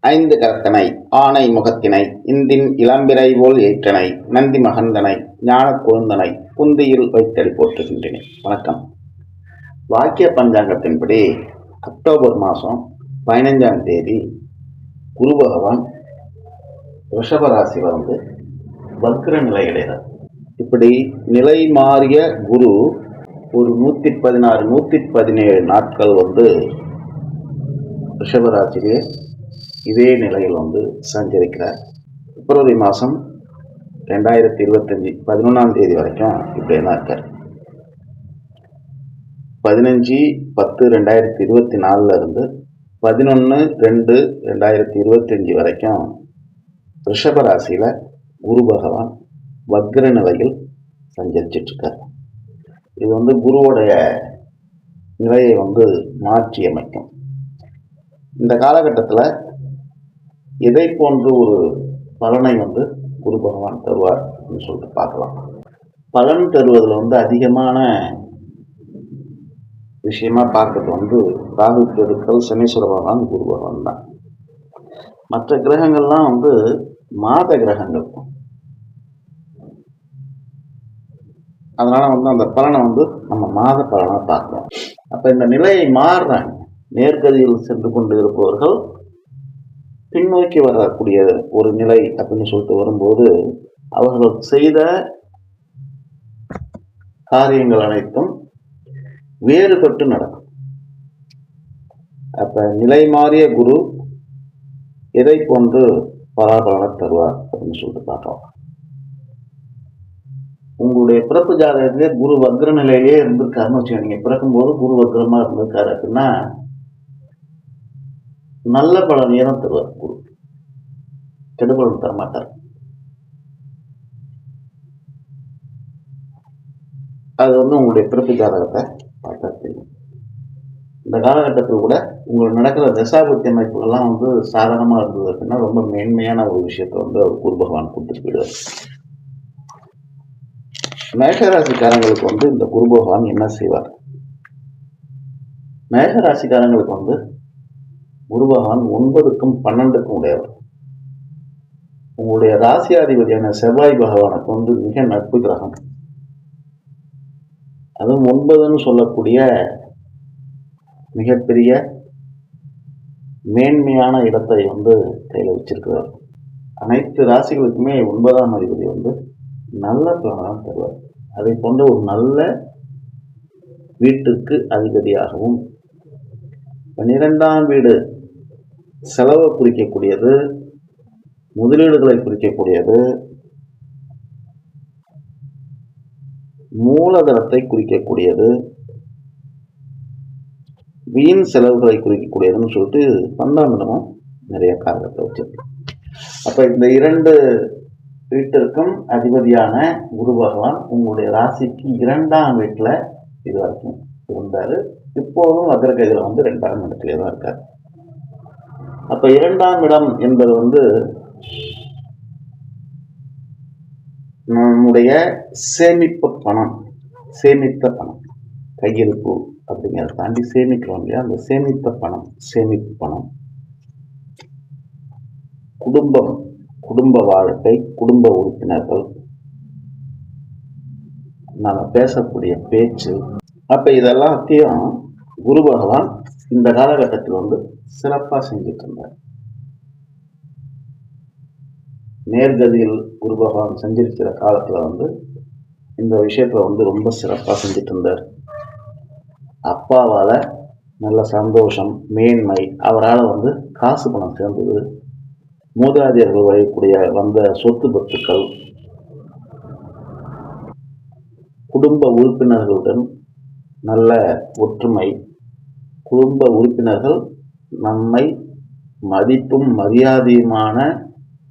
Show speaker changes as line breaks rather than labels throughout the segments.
ஐந்து கரத்தனை ஆனை முகத்தினை இந்தின் இளம்பிறை போல் ஏற்றனை நந்தி மகந்தனை ஞான குழுந்தனை புந்தியில் வைத்தடி போற்றுகின்றேன். வணக்கம். வாக்கிய பஞ்சாங்கத்தின்படி அக்டோபர் மாதம் பதினைஞ்சாம் தேதி குரு பகவான் ரிஷபராசி வந்து வக்ர நிலை அடைகிறார். இப்படி நிலை மாறிய குரு ஒரு நூற்றி பதினாறு நூற்றி பதினேழு நாட்கள் வந்து ரிஷபராசிலே இதே நிலையில் வந்து சஞ்சரிக்கிறார். பிப்ரவரி மாதம் ரெண்டாயிரத்தி இருபத்தஞ்சி பதினொன்றாம் தேதி வரைக்கும் இப்படியே தான் இருக்கார். பதினஞ்சு பத்து ரெண்டாயிரத்தி இருபத்தி நாலில் இருந்து பதினொன்று ரெண்டு ரெண்டாயிரத்தி இருபத்தஞ்சி வரைக்கும் ரிஷபராசியில் குரு பகவான் வக்ர நிலையில் சஞ்சரிச்சிட்ருக்கார். இது வந்து குருவோடைய நிலையை வந்து மாற்றி அமைக்கும் இந்த காலகட்டத்தில் இதை போன்ற ஒரு பலனை வந்து குரு பகவான் தருவார் அப்படின்னு சொல்லிட்டு பார்க்கலாம். பலன் தருவதில் வந்து அதிகமான விஷயமா பார்க்கறது வந்து ராகு பெருக்கள் சனீஸ்வர பகவான் குரு பகவான் தான். மற்ற கிரகங்கள்லாம் வந்து மாத கிரகங்கள். அதனால வந்து அந்த பலனை வந்து நம்ம மாத பலனாக பார்க்கலாம் அப்போ இந்த நிலையை மாறுறாங்க. நேர்கதியில் சென்று கொண்டு இருப்பவர்கள் பின்னோக்கி வரக்கூடிய ஒரு நிலை அப்படின்னு சொல்லிட்டு வரும்போது அவர்கள் செய்த காரியங்கள் அனைத்தும் வேறுபட்டு நடக்கும். அப்ப நிலை மாறிய குரு எதை போன்று பலாபலனை தருவார் அப்படின்னு சொல்லிட்டு பார்க்கலாம். உங்களுடைய பிறப்பு ஜாதகத்திலே குரு வக்ர நிலையிலே இருந்திருக்காருன்னு வச்சுக்கோங்க. நீங்க பிறக்கும்போது குரு வக்ரமா இருந்திருக்காரு அப்படின்னா நல்ல பலனையே தான் தருவார் குரு. கெடுபலன் தரமாட்டார் அது வந்து உங்களுடைய பிறப்பு ஜாதகத்தை பார்த்தா தெரியும். இந்த காலகட்டத்தில் கூட உங்களுக்கு நடக்கிற தசாபுத்தி அமைப்புகள்லாம் வந்து சாதகமாக இருந்தது அப்படின்னா ரொம்ப மேன்மையான ஒரு விஷயத்தை வந்து அவர் குரு பகவான் கொடுத்துட்டு போயிடுவார். மேஷராசிக்காரங்களுக்கு வந்து இந்த குரு பகவான் என்ன செய்வார்? மேஷராசிக்காரங்களுக்கு வந்து குருபகவான் ஒன்பதுக்கும் பன்னெண்டுக்கும் உடையவர். உங்களுடைய ராசியாதிபதியான செவ்வாய் பகவானுக்கு வந்து மிக நட்பு கிரகம். அதுவும் ஒன்பதுன்னு சொல்லக்கூடிய மிகப்பெரிய மேன்மையான இடத்தை வந்து கையில் வச்சிருக்கிறார். அனைத்து ராசிகளுக்குமே ஒன்பதாம் அதிபதி வந்து நல்ல பலனாக தருவார். அதை போன்ற ஒரு நல்ல வீட்டுக்கு அதிபதியாகவும் பன்னிரெண்டாம் வீடு செலவை குறிக்கக்கூடியது முதலீடுகளை குறிக்கக்கூடியது மூலதனத்தை குறிக்கக்கூடியது வீண் செலவுகளை குறிக்கக்கூடியதுன்னு சொல்லிட்டு பன்னெண்டாம் இடமும் நிறைய காரணத்தை வச்சிருக்கு அப்போ இந்த இரண்டு வீட்டிற்கும் அதிபதியான குரு பகவான் உங்களுடைய ராசிக்கு இரண்டாம் வீட்டில் இது வரைக்கும் இருந்தார். இப்போதும் வக்ரகதியில் வந்து ரெண்டாம் இடத்துல தான் இருக்கார். அப்போ இரண்டாம் இடம் என்பது வந்து நம்முடைய சேமிப்பு பணம் சேமித்த பணம். கையிருப்பு அப்படிங்கிறத தாண்டி சேமிக்கிறோம் இல்லையா? அந்த சேமித்த பணம் சேமிப்பு பணம். குடும்பம் குடும்ப வாழ்க்கை குடும்ப உறுப்பினர்கள். நாம் பேசக்கூடிய பேச்சு. அப்போ இதெல்லாத்தையும் குரு பகவான் இந்த காலகட்டத்தில் வந்து சிறப்பாக செஞ்சுட்டு இருந்தார் நேர்கதியில் குரு பகவான் செஞ்சிருக்கிற காலத்தில் வந்து இந்த விஷயத்தை வந்து ரொம்ப சிறப்பாக செஞ்சுட்டு இருந்தார் அப்பாவால் நல்ல சந்தோஷம் மேன்மை அவரால் வந்து காசு பணம் சேர்ந்தது. மூதாதையர்கள் வழிக்கூடிய வந்த சொத்து பத்துக்கள் குடும்ப உறுப்பினர்களுடன் நல்ல ஒற்றுமை குடும்ப உறுப்பினர்கள் நம்மை மதிப்பும் மரியாதையுமான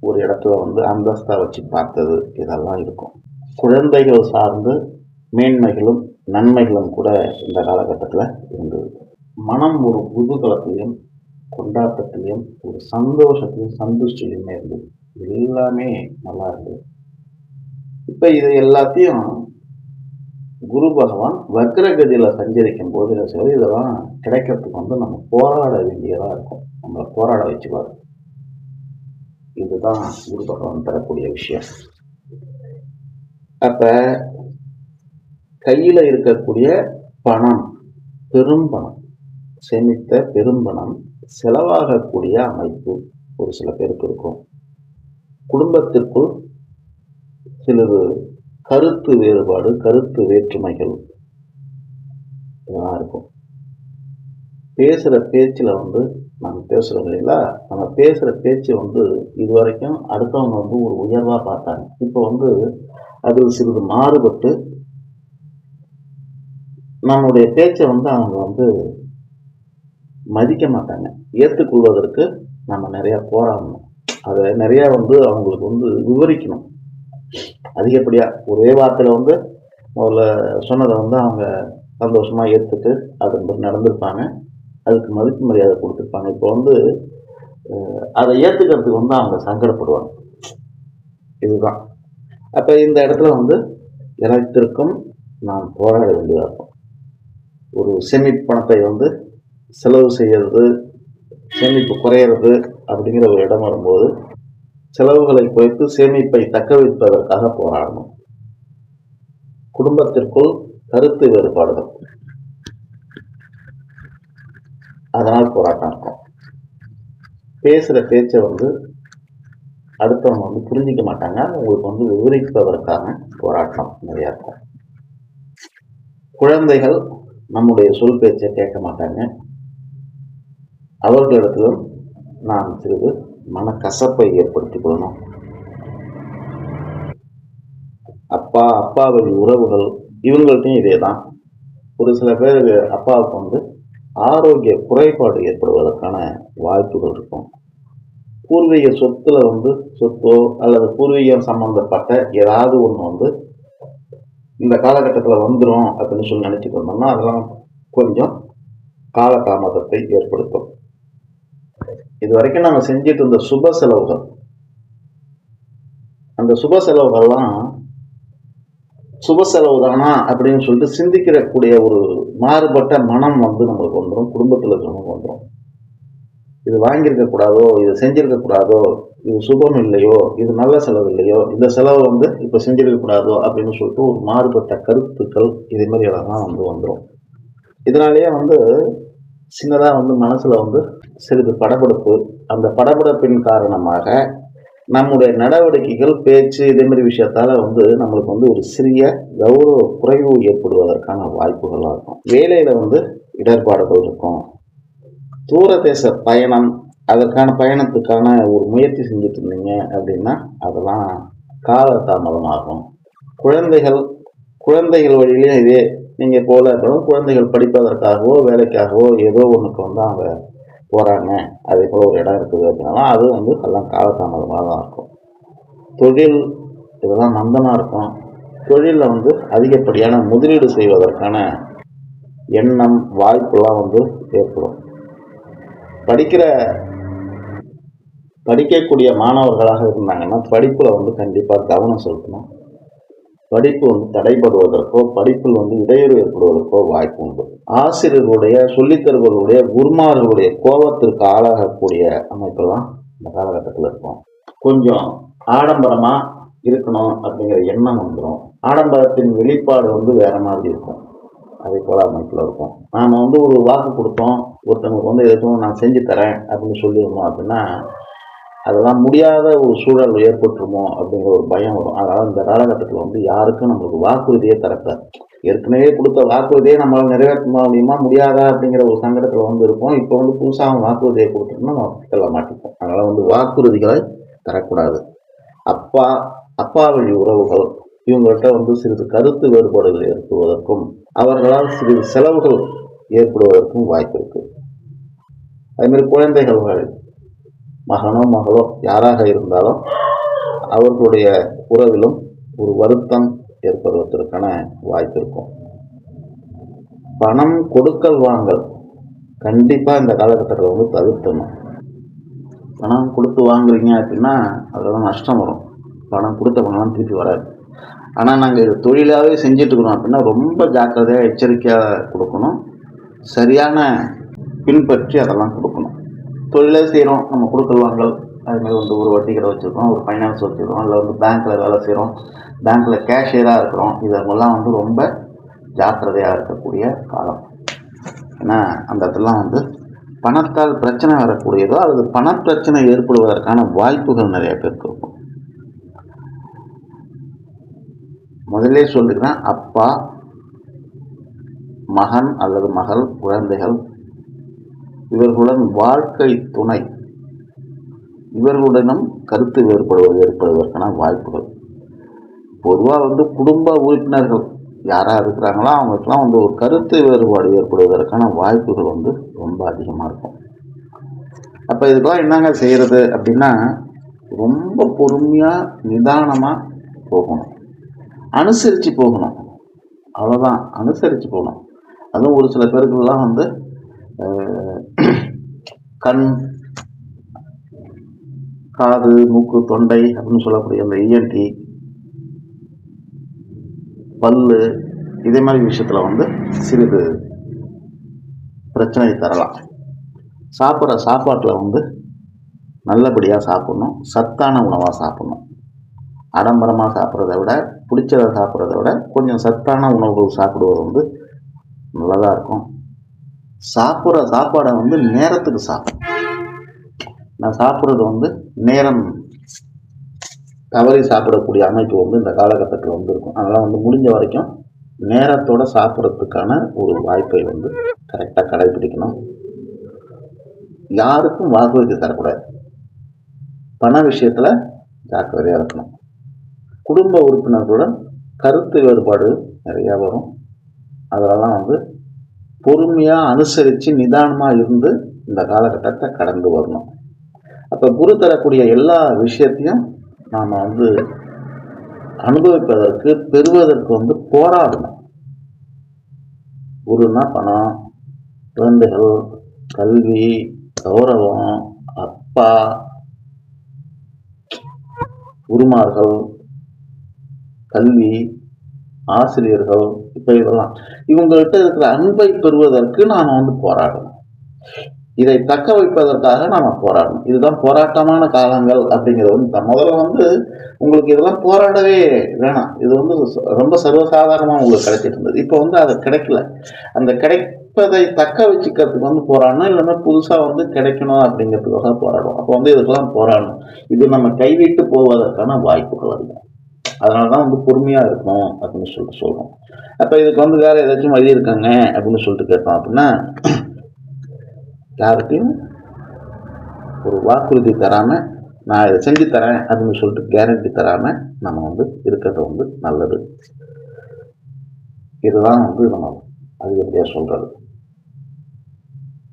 ஒரு இடத்துல வந்து அந்தஸ்தா வச்சு பார்த்தது இதெல்லாம் இருக்கும். குழந்தைகள் சார்ந்து மேன்மைகளும் நன்மைகளும் கூட இந்த காலகட்டத்தில் இருந்தது. மனம் ஒரு குதூகலத்திலையும் கொண்டாட்டத்திலையும் ஒரு சந்தோஷத்திலையும் சந்துஷ்டிலையுமே இருந்தது. எல்லாமே நல்லா இருந்தது. இப்போ இதை எல்லாத்தையும் குரு பகவான் வக்ரகதியில் சஞ்சரிக்கும் போது என்ன செய்வது இதெல்லாம் கிடைக்கிறதுக்கு வந்து நம்ம போராட வேண்டியதாக இருக்கும். நம்மளை போராட வச்சுக்குவார் இதுதான் குரு பகவான் தரக்கூடிய விஷயம். அப்போ கையில் இருக்கக்கூடிய பணம் பெரும்பணம் சேமித்த பெரும்பணம் செலவாகக்கூடிய அமைப்பு ஒரு சில பேருக்கு இருக்கும். குடும்பத்திற்குள் சிலது கருத்து வேறுபாடு கருத்து வேற்றுமைகள் இதெல்லாம் இருக்கும். பேசுகிற பேச்சில் வந்து நம்ம பேசுகிறோம் இல்லைங்களா? நம்ம பேசுகிற பேச்சு வந்து இது வரைக்கும் அடுத்தவங்க வந்து ஒரு உயர்வாக பார்த்தாங்க. இப்போ வந்து அது சிறிது மாறுபட்டு நம்மளுடைய பேச்சை வந்து அவங்க வந்து மதிக்க மாட்டாங்க. ஏற்றுக்கொள்வதற்கு நம்ம நிறையா போராடணும். அதை நிறையா வந்து அவங்களுக்கு வந்து விவரிக்கணும். அதிகப்படியாக ஒரே வார்த்தையில் வந்து முதல்ல சொன்னதை வந்து அவங்க சந்தோஷமாக ஏற்றுட்டு மாதிரி நடந்திருப்பாங்க. அதுக்கு மதிப்பு மரியாதை கொடுத்துருப்பாங்க. இப்போ வந்து அதை ஏற்றுக்கிறதுக்கு வந்து அவங்க சங்கடப்படுவாங்க. இதுதான். அப்போ இந்த இடத்துல வந்து இனத்திற்கும் நாம் போராட வேண்டியதாக இருக்கும். ஒரு சேமிப்பு பணத்தை வந்து செலவு செய்யறது சேமிப்பு குறையிறது அப்படிங்கிற ஒரு இடம் வரும்போது செலவுகளை குறைத்து சேமிப்பை தக்க வைப்பதற்காக போராடணும். குடும்பத்திற்குள் கருத்து வேறுபாடுகள். அதனால் போராட்டம் இருக்கும் பேசுகிற பேச்சை வந்து அடுத்தவங்க வந்து புரிஞ்சிக்க மாட்டாங்க. உங்களுக்கு வந்து விவரிப்பதற்கான போராட்டம் நிறையா இருக்கும். குழந்தைகள் நம்முடைய சொல் பேச்சை கேட்க மாட்டாங்க. அவர்களிடத்திலும் நான் சிறிது மனக்கசப்பை ஏற்படுத்தி கொள்ளணும் அப்பா அப்பா வழி உறவுகள் இவங்கள்ட்டையும் இதே தான் ஒரு சில பேருக்கு அப்பாவுக்கு வந்து ஆரோக்கிய குறைபாடு ஏற்படுவதற்கான வாய்ப்புகள் இருக்கும். பூர்வீக சொத்துல வந்து சொத்தோ அல்லது பூர்வீகம் சம்பந்தப்பட்ட ஏதாவது ஒன்று வந்து இந்த காலகட்டத்தில் வந்துடும் அப்படின்னு சொல்லி நினச்சிட்டு இருந்தோம்னா அதெல்லாம் கொஞ்சம் காலதாமதத்தை ஏற்படுத்தும். இது வரைக்கும் நம்ம செஞ்சுட்டு இருந்த சுப செலவுகள். அந்த சுப செலவுகள்லாம் சுப செலவு தானா அப்படின்னு சொல்லிட்டு சிந்திக்கிறக்கூடிய ஒரு மாறுபட்ட மனம் வந்து நம்மளுக்கு வந்துடும் குடும்பத்தில் இருக்கிறவங்க வந்துடும் இது வாங்கியிருக்க கூடாதோ இது செஞ்சிருக்க கூடாதோ இது சுபம் இல்லையோ இது நல்ல செலவு இல்லையோ இந்த செலவு வந்து இப்போ செஞ்சிருக்க கூடாதோ அப்படின்னு சொல்லிட்டு ஒரு மாறுபட்ட கருத்துக்கள் இதே மாதிரி எல்லாம் வந்து வந்துடும் இதனாலேயே வந்து சின்னதாக வந்து மனசில் வந்து சிறிது படபடப்பு. அந்த படபடப்பின் காரணமாக நம்முடைய நடவடிக்கைகள் பேச்சு இதே மாதிரி வந்து நம்மளுக்கு வந்து ஒரு சிறிய கௌரவ குறைவு ஏற்படுவதற்கான வாய்ப்புகளாக இருக்கும். வேலையில் வந்து இடர்பாடுகள் இருக்கும். தூர தேச பயணம் அதற்கான பயணத்துக்கான ஒரு முயற்சி செஞ்சுட்டு இருந்தீங்க அப்படின்னா அதெல்லாம் கால தாமதமாகும் குழந்தைகள் குழந்தைகள் வழியிலே இதே நீங்கள் போல இருக்கணும் குழந்தைகள் படிப்பதற்காகவோ வேலைக்காகவோ ஏதோ ஒன்றுக்கு வந்து அவங்க போகிறாங்க அதே போல் ஒரு இடம் இருக்குது அப்படின்னா அது வந்து எல்லாம் காலதாமதமாக தான் இருக்கும். தொழில் இதெல்லாம் மந்தமாக இருக்கும். தொழிலில் வந்து அதிகப்படியான முதலீடு செய்வதற்கான எண்ணம் வாய்ப்புலாம் வந்து ஏற்படும். படிக்கிற படிக்கக்கூடிய மாணவர்களாக இருந்தாங்கன்னா படிப்பில் வந்து கண்டிப்பாக கவனம் செலுத்தணும். படிப்பு வந்து தடைபடுவதற்கோ படிப்பில் வந்து இடையூறு ஏற்படுவதற்கோ வாய்ப்பு உண்டு. ஆசிரியர்களுடைய சொல்லித்தருவர்களுடைய குருமார்களுடைய கோபத்திற்கு ஆளாகக்கூடிய அமைப்பெல்லாம் இந்த காலகட்டத்தில் இருக்கும் கொஞ்சம் ஆடம்பரமாக இருக்கணும் அப்படிங்கிற எண்ணம் வந்துடும் ஆடம்பரத்தின் வெளிப்பாடு வந்து வேற மாதிரி இருக்கும். அதே போல அமைப்பில் இருக்கும். நாம் வந்து ஒரு வாக்கு கொடுத்தோம் ஒருத்தவங்களுக்கு வந்து எதுவும் நான் செஞ்சு தரேன் அப்படின்னு சொல்லியிருந்தோம் அப்படின்னா அதெல்லாம் முடியாத ஒரு சூழல் ஏற்பட்டுருமோ அப்படிங்கிற ஒரு பயம் வரும். அதனால் இந்த காலகட்டத்தில் வந்து யாருக்கும் நம்மளுக்கு வாக்குறுதியே தரக்கூடாது. ஏற்கனவே கொடுத்த வாக்குறுதியை நம்மளால் நிறைவேற்ற முடியுமா முடியாதா அப்படிங்கிற ஒரு சங்கடத்தில் வந்து இருப்போம். இப்போ வந்து புதுசாக வாக்குறுதியை கொடுத்துட்டோம்னா நம்ம தள்ள மாட்டிப்போம். அதனால் வந்து வாக்குறுதிகளை தரக்கூடாது. அப்பா அப்பா வழி உறவுகள் இவங்கள்ட்ட வந்து சிறிது கருத்து வேறுபாடுகள் ஏற்படுவதற்கும் அவர்களால் சிறிது செலவுகள் ஏற்படுவதற்கும் வாய்ப்பு இருக்குது அதுமாரி குழந்தைகள் மகனோ மகளோ யாராக இருந்தாலும் அவர்களுடைய உறவிலும் ஒரு வருத்தம் ஏற்படுவதற்கான வாய்ப்பு இருக்கும். பணம் கொடுக்கல் வாங்கல் கண்டிப்பாக இந்த காலகட்டத்தில் வந்து தவிர்த்தணும் பணம் கொடுத்து வாங்குறீங்க அப்படின்னா அதில் நஷ்டம் வரும். பணம் கொடுத்த பணம் திருப்பி வராது. ஆனால் நாங்கள் இது தொழிலாகவே செஞ்சிட்ருக்குறோம் அப்படின்னா ரொம்ப ஜாக்கிரதையாக எச்சரிக்கையாக கொடுக்கணும். சரியான பின்பற்றி அதெல்லாம் கொடுக்கணும். தொழிலே செய்கிறோம் நம்ம கொடுக்கல் வாங்கல் அதுமாதிரி வந்து ஒரு வட்டி கடை வச்சுருக்கோம் ஒரு ஃபைனான்ஸ் வச்சுருக்கோம் இல்லை வந்து பேங்க்கில் வேலை செய்கிறோம் பேங்க்கில் கேஷியராக இருக்கிறோம். இதெல்லாம் வந்து ரொம்ப ஜாக்கிரதையாக இருக்கக்கூடிய காலம். ஏன்னா அந்த இடத்துலலாம் வந்து பணத்தால் பிரச்சனை வரக்கூடியதோ அல்லது பணப்பிரச்சனை ஏற்படுவதற்கான வாய்ப்புகள் நிறைய பேருக்கு இருக்கும். முதல்ல சொல்லிக்கிறேன் அப்பா மகன் அல்லது மகள் குழந்தைகள் இவர்களுடன் வாழ்க்கை துணை. இவர்களுடனும் கருத்து வேறுபடுவது ஏற்படுவதற்கான வாய்ப்புகள். பொதுவாக வந்து குடும்ப உறுப்பினர்கள் யாராக இருக்கிறாங்களோ அவங்களுக்குலாம் வந்து ஒரு கருத்து வேறுபாடு ஏற்படுவதற்கான வாய்ப்புகள் வந்து ரொம்ப அதிகமாக இருக்கும். அப்போ இதுக்கெல்லாம் என்னங்க செய்கிறது அப்படின்னா ரொம்ப பொறுமையாக நிதானமாக போகணும். அனுசரித்து போகணும். அவ்வளோதான் அனுசரித்து போகணும். அதுவும் ஒரு சில பேருக்குலாம் வந்து கண் காது மூக்கு தொண்டை அப்படின்னு சொல்லக்கூடிய அந்த இஎன்டி பல்லு இதே மாதிரி விஷயத்தில் வந்து சிறிது பிரச்சனை தரலாம். சாப்பிட்ற சாப்பாட்டில் வந்து நல்லபடியாக சாப்பிட்ணும் சத்தான உணவாக சாப்பிட்ணும். ஆடம்பரமாக சாப்பிட்றத விட பிடிச்சதை சாப்பிட்றத விட கொஞ்சம் சத்தான உணவுகள் சாப்பிடுவது வந்து நல்லதாக இருக்கும். சாப்பிட்ற சாப்பாடை வந்து நேரத்துக்கு சாப்பிடும் நான் சாப்பிட்றது வந்து நேரம். தவறி சாப்பிடக்கூடிய அமைப்பு வந்து இந்த காலகட்டத்தில் வந்து இருக்கும் வந்து முடிஞ்ச வரைக்கும் நேரத்தோட சாப்பிட்றதுக்கான ஒரு வாய்ப்பை வந்து கரெக்டாக கடைபிடிக்கணும். யாருக்கும் வாக்குறுதி தரக்கூடாது. பண விஷயத்தில் ஜாக்கிரதையாக இருக்கணும். குடும்ப உறுப்பினர்களுடன் கருத்து வேறுபாடு நிறையா வரும். அதெல்லாம் வந்து பொறுமையாக அனுசரித்து நிதானமாக இருந்து இந்த காலகட்டத்தை கடந்து வரணும். அப்போ குரு தரக்கூடிய எல்லா விஷயத்தையும் நாம் வந்து அனுபவிப்பதற்கு பெறுவதற்கு வந்து போராடணும். குருன்னா பணம் குழந்தைகள் கல்வி கௌரவம் அப்பா குருமார்கள் கல்வி ஆசிரியர்கள் இப்போ இதெல்லாம் இவங்கள்ட்ட இருக்கிற அன்பை பெறுவதற்கு நாம் வந்து போராடணும். இதை தக்க வைப்பதற்காக நாம் போராடணும். இதுதான் போராட்டமான காலங்கள் அப்படிங்கிறது வந்து த- முதல்ல வந்து உங்களுக்கு இதெல்லாம் போராடவே வேணாம். இது வந்து ரொம்ப சர்வசாதாரணமாக உங்களுக்கு கிடைச்சிட்டு இருந்தது. இப்போ வந்து அது கிடைக்கல. அந்த கிடைப்பதை தக்க வச்சுக்கிறதுக்கு வந்து போராடணும். இல்லைன்னா புதுசாக வந்து கிடைக்கணும் அப்படிங்கிறதுக்காக போராடும் அப்போ வந்து இதுக்கெல்லாம் போராடணும். இது நம்ம கைவிட்டு போவதற்கான வாய்ப்புகள் அதிகம். அதனால தான் வந்து பொறுமையாக இருக்கணும் அப்படின்னு சொல்லிட்டு சொல்கிறோம் அப்போ இதுக்கு வந்து வேறு ஏதாச்சும் வழி இருக்காங்க அப்படின்னு சொல்லிட்டு கேட்டோம் அப்படின்னா யாருக்கையும் ஒரு வாக்குறுதி தராமல் நான் இதை செஞ்சு தரேன் அப்படின்னு சொல்லிட்டு கேரண்டி தராமல் நம்ம வந்து இருக்கிறது வந்து நல்லது. இதுதான் வந்து நம்ம அதிகப்படியாக சொல்கிறது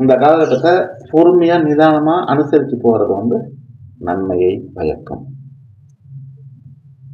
இந்த காலகட்டத்தை பொறுமையாக நிதானமாக அனுசரித்து போகிறது வந்து நன்மையை பயக்கும்.